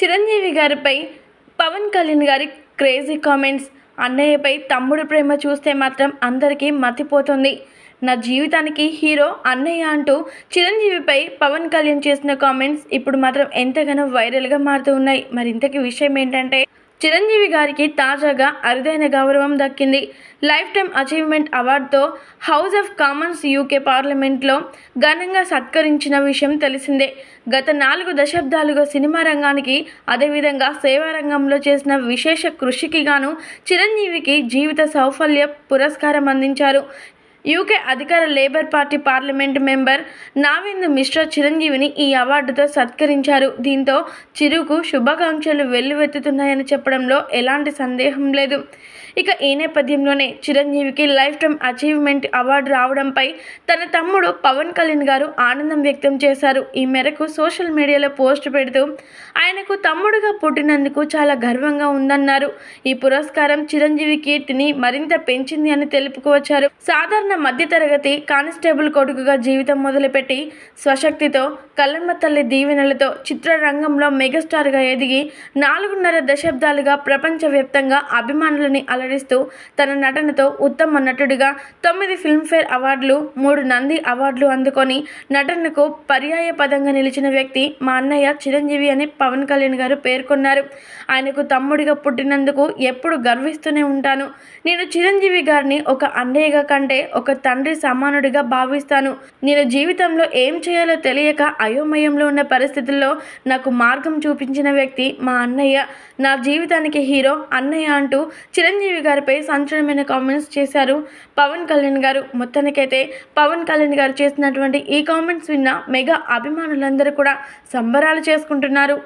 చిరంజీవి గారిపై పవన్ కళ్యాణ్ గారి crazy comments అన్నయ్యపై తమ్ముడు ప్రేమ చూస్తే మాత్రం అందరికీ మతిపోతుంది. నా జీవితానికి హీరో అన్నయ్య అంటూ చిరంజీవిపై పవన్ కళ్యాణ్ చేసిన కామెంట్స్ ఇప్పుడు మాత్రం ఎంతగానో వైరల్గా మారుతూ ఉన్నాయి. మరి ఇంతకీ విషయం ఏంటంటే చిరంజీవి గారికి తాజాగా అరుదైన గౌరవం దక్కింది. లైఫ్ టైం అచీవ్మెంట్ అవార్డుతో హౌస్ ఆఫ్ కామన్స్ యూకే పార్లమెంట్లో ఘనంగా సత్కరించిన విషయం తెలిసిందే. గత నాలుగు దశాబ్దాలుగా సినిమా రంగానికి అదేవిధంగా సేవా రంగంలో చేసిన విశేష కృషికి గాను చిరంజీవికి జీవిత సౌఫల్య పురస్కారం అందించారు. యూకే అధికార Labour Party parliament member Navendu Mishra చిరంజీవిని ఈ అవార్డుతో సత్కరించారు. దీంతో చిరుకు శుభాకాంక్షలు వెల్లువెత్తుతున్నాయని చెప్పడంలో ఎలాంటి సందేహం లేదు. ఇక ఈ నేపథ్యంలోనే చిరంజీవికి లైఫ్ టైం అచీవ్మెంట్ అవార్డు రావడంపై తన తమ్ముడు పవన్ కళ్యాణ్ గారు ఆనందం వ్యక్తం చేశారు. ఈ మేరకు సోషల్ మీడియాలో పోస్ట్ పెడుతూ ఆయనకు తమ్ముడుగా పుట్టినందుకు చాలా గర్వంగా ఉందన్నారు. ఈ పురస్కారం చిరంజీవి కీర్తిని మరింత పెంచింది అని తెలుపుకొచ్చారు సాధారణ మధ్యతరగతి కానిస్టేబుల్ కొడుకుగా జీవితం మొదలుపెట్టి స్వశక్తితో కల్లమ్మ తల్లి దీవెనలతో చిత్రరంగంలో మెగాస్టార్గా ఎదిగి నాలుగున్నర దశాబ్దాలుగా ప్రపంచవ్యాప్తంగా అభిమానులని అలరిస్తూ తన నటనతో ఉత్తమ నటుడిగా తొమ్మిది ఫిల్మ్ఫేర్ అవార్డులు మూడు నంది అవార్డులు అందుకొని నటనకు పర్యాయ పదంగా నిలిచిన వ్యక్తి మా అన్నయ్య చిరంజీవి అని పవన్ కళ్యాణ్ గారు పేర్కొన్నారు. ఆయనకు తమ్ముడిగా పుట్టినందుకు ఎప్పుడు గర్విస్తూనే ఉంటాను. నేను చిరంజీవి గారిని ఒక అన్నయ్యగా కంటే ఒక తండ్రి సమానుడిగా భావిస్తాను. నేను జీవితంలో ఏం చేయాలో తెలియక అయోమయంలో ఉన్న పరిస్థితుల్లో నాకు మార్గం చూపించిన వ్యక్తి మా అన్నయ్య. నా జీవితానికి హీరో అన్నయ్య అంటూ చిరంజీవి గారిపై సంచలనమైన కామెంట్స్ చేశారు పవన్ కళ్యాణ్ గారు. మొత్తానికైతే పవన్ కళ్యాణ్ గారు చేసినటువంటి ఈ కామెంట్స్ విన్న మెగా అభిమానులందరూ కూడా సంబరాలు చేసుకుంటున్నారు.